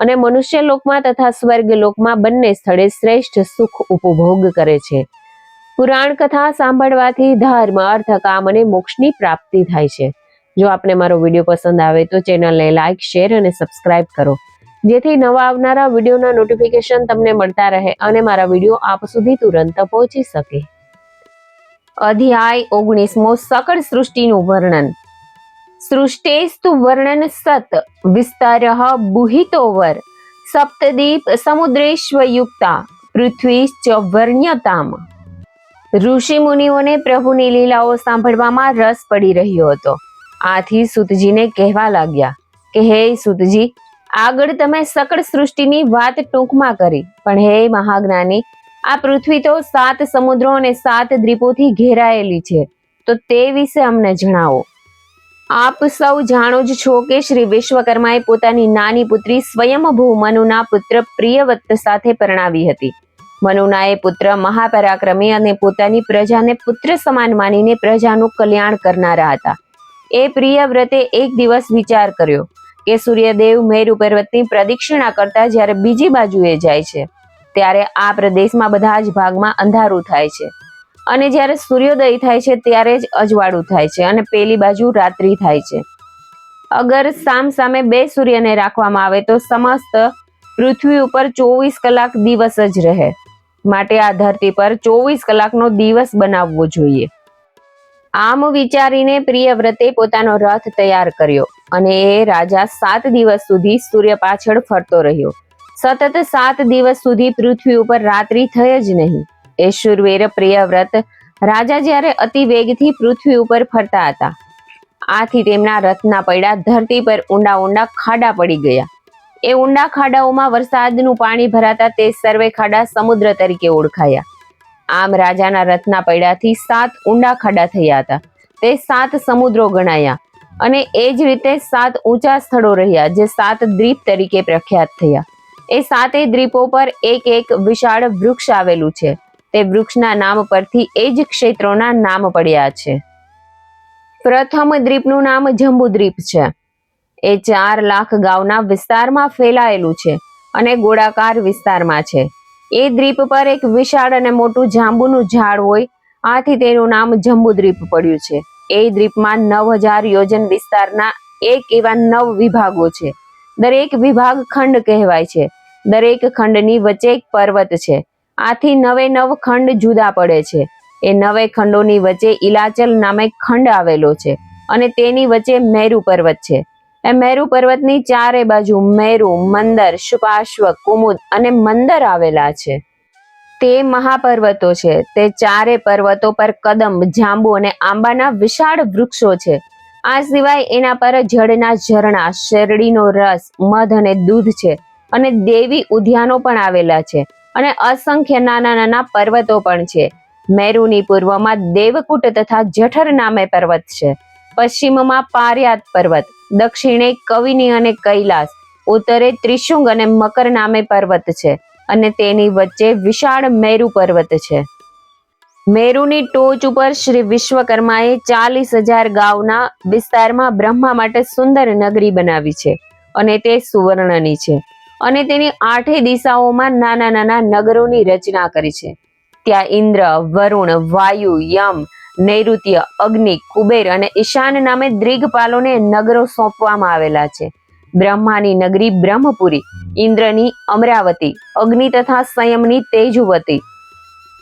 અને મનુષ્ય લોકમાં તથા સ્વર્ગ લોકમાં બંને સ્થળે શ્રેષ્ઠ સુખ ઉપભોગ કરે છે. પુરાણ કથા સાંભળવાથી ધર્મ અર્થ કામ અને મોક્ષની પ્રાપ્તિ થાય છે. જો આપને મારો વીડિયો પસંદ આવે તો ચેનલને લાઇક શેર અને સબસ્ક્રાઇબ કરો. જેથી નવા આવનારા વિડીયોના નોટિફિકેશન તમને મળતા રહે અને મારા વીડિયો આપ સુધી તુરંત પહોંચી શકે. અધ્યાય ઓગણીસમો સકળ સૃષ્ટિનું વર્ણન. સૃષ્ટેસ્તુ વર્ણન સત, વિસ્તારઃ બુહિતોવર, સપ્તદીપ સમુદ્રેશ્વયુક્તા પૃથ્વી ચ વર્ણ્યતામ. ઋષિ મુનિઓને પ્રભુની લીલાઓ સાંભળવામાં રસ પડી રહ્યો હતો. આથી સુતજીને કહેવા લાગ્યા કે, હે સુતજી, આગળ તમે સકળ સૃષ્ટિની વાત ટૂંકમાં કરી, પણ હે મહાજ્ઞાની, આ પૃથ્વી તો સાત સમુદ્રો અને સાત દ્વીપોથી ઘેરાયેલી છે, તો તે વિશે અમને જણાવો. આપ સૌ જાણો જ છો કે શ્રી વિશ્વકર્માએ પોતાની નાની પુત્રી સ્વયંભૂ મનુના પુત્ર પ્રિયવત સાથે પરણાવી હતી. મનુના એ પુત્ર મહાપરાક્રમી અને પોતાની પ્રજાને પુત્ર સમાન માનીને પ્રજાનું કલ્યાણ કરનારા હતા. એ પ્રિયવ્રતે એક દિવસ વિચાર કર્યો કે સૂર્યદેવ મેરુ પર્વતની પ્રદક્ષિણા કરતા જ્યારે બીજી બાજુએ જાય છે, ત્યારે આ પ્રદેશમાં બધા જ ભાગમાં અંધારું થાય છે. અને જ્યારે સૂર્યોદય થાય છે, ત્યારે જ અજવાળું થાય છે અને પેલી બાજુ રાત્રિ થાય છે. અગર સામ સામે બે સૂર્યને રાખવામાં આવે, તો સમસ્ત પૃથ્વી ઉપર ચોવીસ કલાક દિવસ જ રહે. માટે આ ધરતી પર ચોવીસ કલાકનો દિવસ બનાવવો જોઈએ. આમ વિચારીને પ્રિયવ્રતે પોતાનો રથ તૈયાર કર્યો અને એ રાજા સાત દિવસ સુધી સૂર્ય પાછળ ફરતો રહ્યો. સતત સાત દિવસ સુધી પૃથ્વી ઉપર રાત્રિ થઈ જ નહીં. એ શૂરવીર પ્રિયવ્રત રાજા જ્યારે અતિ વેગથી પૃથ્વી ઉપર ફરતા હતા. આથી તેમના રથના પૈડા ધરતી પર ઊંડા ઊંડા ખાડા પડી ગયા. એ ઊંડા ખાડાઓમાં વરસાદનું પાણી ભરાતા તે સર્વે ખાડા સમુદ્ર તરીકે ઓળખાયા. આમ રાજાના રથના પૈડાથી સાત ઊંડા ખાડા થયા હતા. તે સાત સમુદ્રો ગણાયા અને એ જ રીતે સાત ઊંચા સ્થળો રહ્યા જે સાત દ્વીપ તરીકે પ્રખ્યાત થયા. એ સાતેય દ્વીપો પર એક એક વિશાળ વૃક્ષ આવેલું છે. તે વૃક્ષના નામ પરથી એ જ ક્ષેત્રોના નામ પડ્યા છે. પ્રથમ દ્વીપનું નામ જંબુદ્વીપ છે. એ ચાર લાખ ગાઉના વિસ્તારમાં ફેલાયેલું છે અને ગોળાકાર વિસ્તારમાં છે. એ દ્વીપ પર એક વિશાળ અને મોટું જાંબુનું ઝાડ હોય, આથી તેનું નામ જંબુદ્વીપ પડ્યું છે. એ દ્વીપમાં નવ હજાર યોજન વિસ્તારના એક એવા નવ વિભાગો છે. દરેક વિભાગ ખંડ કહેવાય છે. દરેક ખંડની વચ્ચે એક પર્વત છે. આથી નવે નવ ખંડ જુદા પડે છે. એ નવે ખંડોની વચ્ચે ઇલાચલ નામે ખંડ આવેલો છે અને તેની વચ્ચે મેરુ પર્વત છે. એ મેરુ પર્વતની ચારે બાજુ મેરુ, મંદર, શુપાશ્વ, કુમુદ અને મંદર આવેલા છે. તે મહાપર્વતો છે. તે ચારે પર્વતો પર કદમ જાંબુ અને આંબાના વિશાળ વૃક્ષો છે. આ સિવાય એના પર જળના ઝરણા, શેરડીનો રસ, મધ અને દૂધ છે અને દેવી ઉદ્યાનો પણ આવેલા છે. અને અસંખ્ય નાના નાના પર્વતો પણ છે. મેરુની પૂર્વમાં દેવકૂટ તથા જઠર નામે પર્વત છે. પશ્ચિમમાં પાર્યાત પર્વત, દક્ષિણે કવિની અને કૈલાસ, ઉત્તરે ત્રિશુંગ અને મકર નામે પર્વત છે અને તેની વચ્ચે વિશાળ મેરુ પર્વત છે. મેરુની ટોચ ઉપર શ્રી વિશ્વકર્માએ ચાલીસ હજાર ગાઉના વિસ્તારમાં બ્રહ્મા માટે સુંદર નગરી બનાવી છે અને તે સુવર્ણની છે. અને તેની આઠે દિશાઓમાં નાના નાના નગરોની રચના કરી છે. ત્યાં ઇન્દ્ર, વરુણ, વાયુ, યમ, નૈઋત્ય, અગ્નિ, કુબેર અને ઈશાન નામે દ્રિગપાલોને નગરો સોંપવામાં આવેલા છે. બ્રહ્માની નગરી બ્રહ્મપુરી, ઇન્દ્રની અમરાવતી, અગ્નિ તથા સંયમની તેજુવતી.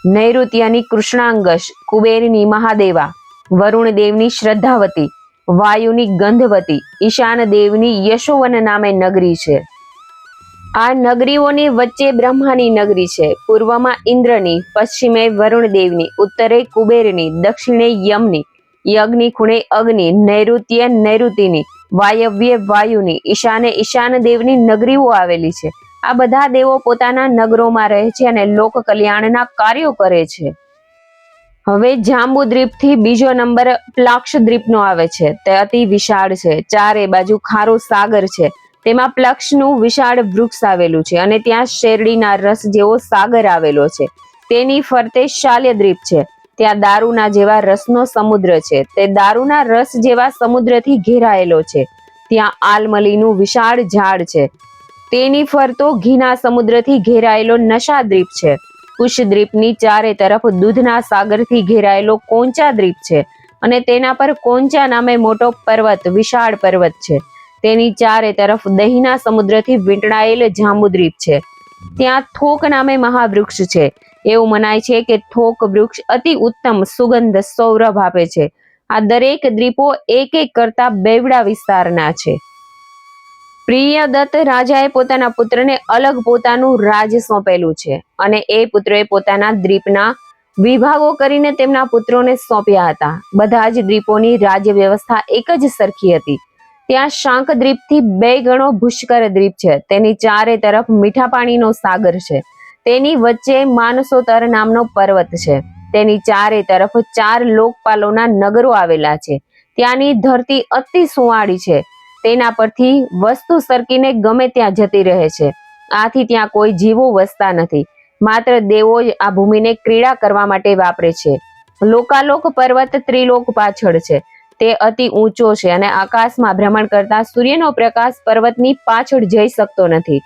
નૈઋત્યની કૃષ્ણાંગશ, કુબેરની મહાદેવા, વરુણ દેવની શ્રદ્ધાવતી, વાયુની ગંધવતી, ઈશાન દેવની યશોવન નામે નગરી છે. આ નગરીઓની વચ્ચે બ્રહ્માની નગરી છે. પૂર્વમાં ઇન્દ્રની, પશ્ચિમે વરુણ દેવની ઉત્તરે કુબેરની, દક્ષિણે યમની, યજ્ઞની ખૂણે અગ્નિ, નૈઋત્ય નૈઋતિની, વાયવ્ય વાયુની, ઈશાને ઈશાન દેવની નગરીઓ આવેલી છે. આ બધા દેવો પોતાના નગરોમાં રહે છે અને લોક કલ્યાણના કાર્યો કરે છે. હવે જાંબુ દ્વીપથી બીજો નંબર પ્લાક્ષ દ્વીપનો આવે છે. તે અતિ વિશાળ છે. ચારે બાજુ ખારો સાગર છે. તેમાં પ્લક્ષનું વિશાળ વૃક્ષ આવેલું છે અને ત્યાં શેરડીના રસ જેવો સાગર આવેલો છે. તેની ફરતે શાલ્ય દ્વીપ છે. ત્યાં દારૂના જેવા રસનો સમુદ્ર છે. તે દારૂના રસ જેવા સમુદ્રથી ઘેરાયેલો છે. ત્યાં આલમલીનું વિશાળ ઝાડ છે. તેની ફરતો ઘીના સમુદ્રથી ઘેરાયેલો નશા દ્વીપ છે. કુશદ્વીપની ચારે તરફ દૂધના સાગરથી ઘેરાયેલો કોંચા દ્વીપ છે. અને તેના પર કોંચા નામે મોટો પર્વત વિશાળ પર્વત છે. તેની ચારે તરફ દહીંના સમુદ્રથી વીંટળાયેલ જાંબુદ્વીપ છે. ત્યાં થોક નામે મહાવૃક્ષ છે. એવું મનાય છે કે થોક વૃક્ષ અતિ ઉત્તમ સુગંધ સૌરભ આપે છે. આ દરેક દ્વીપો એક એક કરતા બેવડા વિસ્તારના છે. પ્રિયદત્ત રાજાએ પોતાના પુત્રને અલગ પોતાનું રાજ સોંપેલું છે અને એ પુત્રએ પોતાના દ્વીપના વિભાગો કરીને તેમના પુત્રોને સોંપ્યા હતા. બધા જ દ્વીપોની રાજ્ય વ્યવસ્થા એક જ સરખી હતી. ત્યાં શાંક દ્વીપથી બે ગણો પુષ્કર દ્વીપ છે. તેની ચારે તરફ મીઠા પાણીનો સાગર છે. તેની વચ્ચે માનસોતર નામનો પર્વત છે. તેની ચારે તરફ ચાર લોકપાલોના નગરો આવેલા છે. ત્યાંની ધરતી અતિ સુવાળી છે. તેના પરથી વસ્તુ સરકીને ગમે ત્યાં જતી રહે છે. આથી ત્યાં કોઈ જીવો વસતા નથી. માત્ર દેવો જ આ ભૂમિને ક્રીડા કરવા માટે વાપરે છે. લોકાલોક પર્વત ત્રિલોક પાછળ છે. તે અતિ ઊંચો છે અને આકાશમાં ભ્રમણ કરતા સૂર્યનો પ્રકાશ પર્વતની પાછળ જઈ શકતો નથી.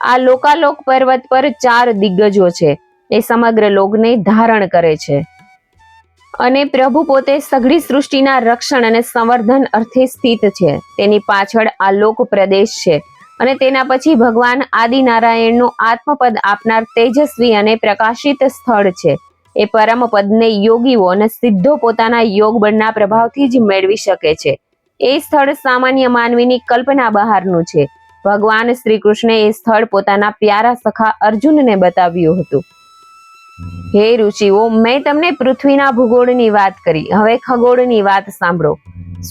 આ લોકાલોક પર્વત પર ચાર દિગ્ગજો છે. એ સમગ્ર લોકને ધારણ કરે છે. અને પ્રભુ પોતે સઘળી સૃષ્ટિના રક્ષણ અને સંવર્ધન અર્થે સ્થિત છે. તેની પાછળ આ લોક પ્રદેશ છે અને તેના પછી ભગવાન આદિનારાયણનું આત્મપદ આપનાર તેજસ્વી અને પ્રકાશિત સ્થળ છે. એ પરમ પદને યોગીઓ અને સિદ્ધો પોતાના યોગ બળના પ્રભાવથી જ મેળવી શકે છે. એ સ્થળ સામાન્ય માનવીની કલ્પના બહારનું છે. ભગવાન શ્રી કૃષ્ણે એ સ્થળ પોતાના પ્યારા સખા અર્જુનને બતાવ્યું હતું. હે ઋષિઓ, મેં તમને પૃથ્વીના ભૂગોળની વાત કરી. હવે ખગોળની વાત સાંભળો.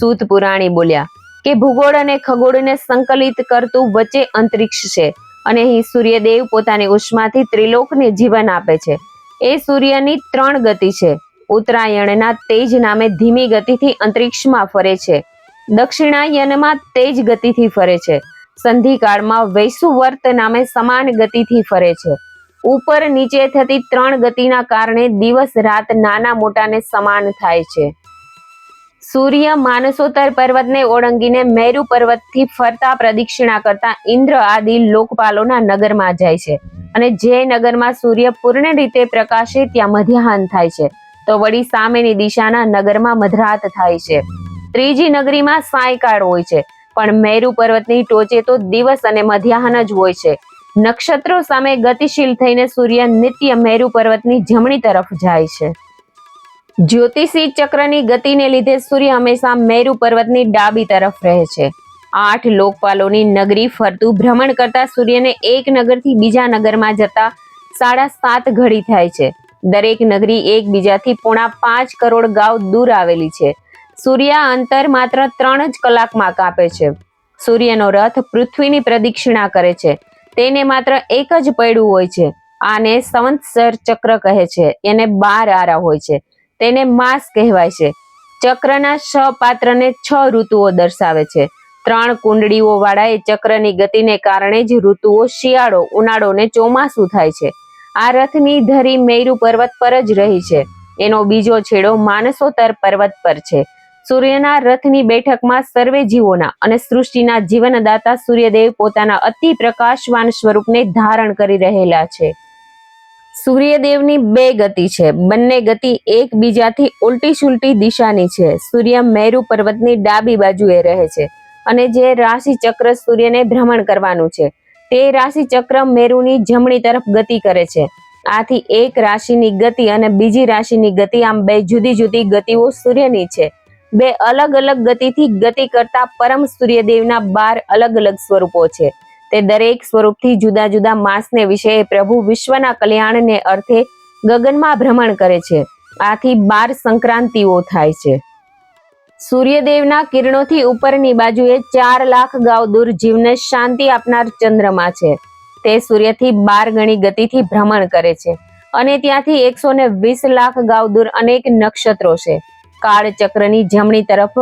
સૂત પુરાણી બોલ્યા કે ભૂગોળ અને ખગોળને સંકલિત કરતું વચ્ચે અંતરિક્ષ છે અને અહીં સૂર્યદેવ પોતાની ઉષ્માથી ત્રિલોકને જીવન આપે છે. એ સૂર્યની ત્રણ ગતિ છે. ઉત્તરાયણના તેજ નામે ધીમી ગતિથી અંતરિક્ષમાં ફરે છે. દક્ષિણાયનમાં તેજ ગતિથી ફરે છે. સંધિકાળમાં વૈસુવર્ત નામે સમાન ગતિથી ફરે છે. ઉપર નીચે થતી ત્રણ ગતિના કારણે દિવસ રાત નાના મોટાને સમાન થાય છે. સૂર્ય માનસોત્તર પર્વતને ઓળંગીને મેરુ પર્વતથી ફરતા પ્રદક્ષિણા કરતા ઇન્દ્ર આદિ લોકપાલોના નગરમાં જાય છે. અને જે નગરમાં સૂર્ય પૂર્ણ રીતે પ્રકાશે ત્યાં મધ્યાહન થાય છે. તો વળી સામેની દિશાના નગરમાં મધરાત થાય છે. ત્રીજી નગરીમાં સાયકાળ હોય છે. પણ મેરુ પર્વતની ટોચે તો દિવસ અને મધ્યાહન જ હોય છે. નક્ષત્રો સામે ગતિશીલ થઈને સૂર્ય નિત્ય મેરુ પર્વતની જમણી તરફ જાય છે. જ્યોતિષી ચક્રની ગતિને લીધે સૂર્ય હંમેશા મેરુ પર્વતની ડાબી તરફ રહે છે. આઠ લોકપાલોની નગરી ફરતું. ભ્રમણ કરતા સૂર્યને એક નગરથી બીજા નગરમાં જતા સાડા સાત ઘડી થાય છે. દરેક નગરી એકબીજાથી પોણા પાંચ કરોડ ગાંવ દૂર આવેલી છે. સૂર્ય અંતર માત્ર ત્રણ જ કલાકમાં કાપે છે. સૂર્યનો રથ પૃથ્વીની પ્રદક્ષિણા કરે છે. તેને માત્ર એક જ પૈડું હોય છે. આને સંવત્સર ચક્ર કહે છે. એને બાર આરા હોય છે. તેને માસ કહેવાય છે. ચક્રના છ પાત્રને છ ઋતુઓ દર્શાવે છે. ત્રણ કુંડળીઓ વાળા એ ચક્રની ગતિને કારણે જ ઋતુઓ શિયાળો ઉનાળો ને ચોમાસું થાય છે. આ રથની ધરી મેરુ પર્વત પર જ રહી છે. એનો બીજો છેડો માનસોતર પર્વત પર છે. સૂર્યના રથની બેઠકમાં સર્વે જીવોના અને સૃષ્ટિના જીવનદાતા સૂર્યદેવ પોતાના અતિ પ્રકાશવાન સ્વરૂપને ધારણ કરી રહેલા છે. સૂર્યદેવની બે ગતિ છે. બંને ગતિ એકબીજાથી ઉલટી સુલટી દિશાની છે. સૂર્ય મેરુ પર્વતની ડાબી બાજુએ રહે છે. અને જે રાશિ ચક્ર સૂર્યને ભ્રમણ કરવાનું છે. તે રાશિ ચક્ર મેરુની જમણી તરફ ગતિ કરે છે. આથી એક રાશિની ગતિ અને બીજી રાશિની ગતિ આમ બે જુદી જુદી ગતિઓ સૂર્યની છે. બે અલગ અલગ ગતિથી ગતિ કરતા પરમ સૂર્યદેવના બાર અલગ અલગ સ્વરૂપો છે. તે દરેક સ્વરૂપથી જુદા જુદા માસને વિશે પ્રભુ વિશ્વના કલ્યાણને અર્થે ગગનમાં ભ્રમણ કરે છે. આથી બાર સંક્રાંતિઓ થાય છે. સૂર્યદેવના કિરણોથી ઉપરની બાજુએ ચાર લાખ ગાવ દૂર જીવને શાંતિ આપનાર ચંદ્રમા છે. તે સૂર્યથી બાર ગણી ગતિથી ભ્રમણ કરે છે અને ત્યાંથી એકસો ને વીસ લાખ ગાઉ દૂર અનેક નક્ષત્રો છે. કાળચક્રની જમણી તરફ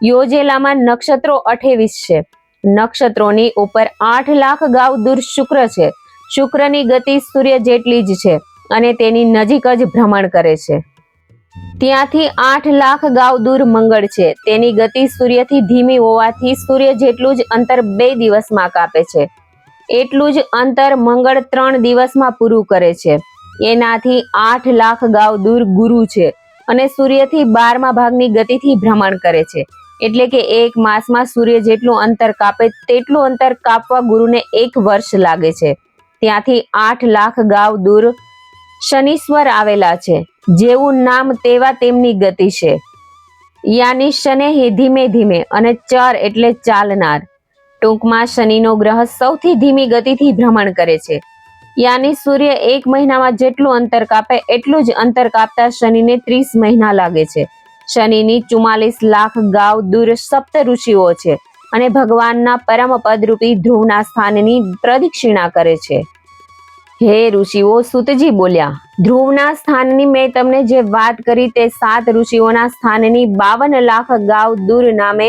યોજેલામાં નક્ષત્રો અઠેવીસ છે. નક્ષત્રોની ઉપર આઠ લાખ ગાઉ દૂર શુક્ર છે. શુક્રની ગતિ સૂર્ય જેટલી જ છે અને તેની નજીક જ ભ્રમણ કરે છે. ત્યાંથી આઠ લાખ ગાવ દૂર મંગળ છે. તેની ગતિ સૂર્યથી ધીમી હોવાથી સૂર્ય જેટલું જ અંતર બે દિવસમાં કાપે છે. એટલું જ અંતર મંગળ ત્રણ દિવસમાં પૂરું કરે છે. એનાથી આઠ લાખ ગાવ દૂર ગુરુ છે અને સૂર્યથી બારમા ભાગની ગતિથી ભ્રમણ કરે છે. એટલે કે એક માસમાં સૂર્ય જેટલું અંતર કાપે તેટલું અંતર કાપવા ગુરુને એક વર્ષ લાગે છે. ત્યાંથી આઠ લાખ ગાવ દૂર શનીશ્વર આવેલા છે. જેવું નામ તેવા તેમની ગતિ છે. યાની શનેહી ધીમે ધીમે અને ચર એટલે ચાલનાર. ટૂંકમાં શનિનો ગ્રહ સૌથી ધીમી ગતિથી ભ્રમણ કરે છે. યાની સૂર્ય એક મહિનામાં જેટલું અંતર કાપે એટલું જ અંતર કાપતા શનિને ત્રીસ મહિના લાગે છે. શનિની ચુમ્માલીસ લાખ ગાવ દૂર સપ્ત ઋષિઓ છે અને ભગવાનના પરમ પદરૂપી ધ્રુવના સ્થાનની પ્રદક્ષિણા કરે છે. હે ઋષિઓ, સુતજી બોલ્યા, ધ્રુવના સ્થાનની મેં તમને જે વાત કરી તે સાત ઋષિઓના સ્થાનની બાવન લાખ ગાવ દૂર નામે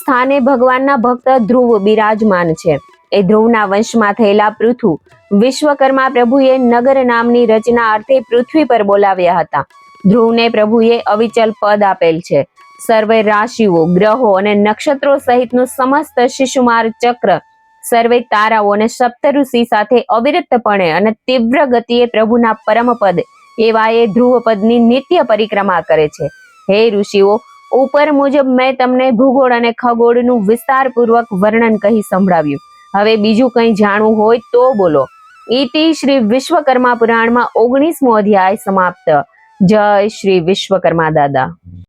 સ્થાને ભગવાનના ભક્ત ધ્રુવ બિરાજમાન છે. એ ધ્રુવના વંશમાં થયેલા પૃથુ વિશ્વકર્મા પ્રભુએ નગર નામની રચના અર્થે પૃથ્વી પર બોલાવ્યા હતા. ધ્રુવને પ્રભુએ અવિચલ પદ આપેલ છે. સર્વે રાશિઓ, ગ્રહો અને નક્ષત્રો સહિતનું સમસ્ત શિશુમાર ચક્ર સર્વે તારાઓ અને સપ્તઋષિ સાથે અવિરતપણે અને તીવ્ર ગતિએ પ્રભુના પરમપદ એવા એ ધ્રુવપદની નિત્ય પરિક્રમા કરે છે. હે ઋષિઓ, ઉપર મુજબ મેં તમને ભૂગોળ અને ખગોળનું વિસ્તારપૂર્વક વર્ણન કહી સંભળાવ્યું. હવે બીજું કંઈ જાણવું હોય તો બોલો. ઇતિ શ્રી વિશ્વકર્મા પુરાણમાં ઓગણીસમો અધ્યાય સમાપ્ત. જય શ્રી વિશ્વકર્મા દાદા.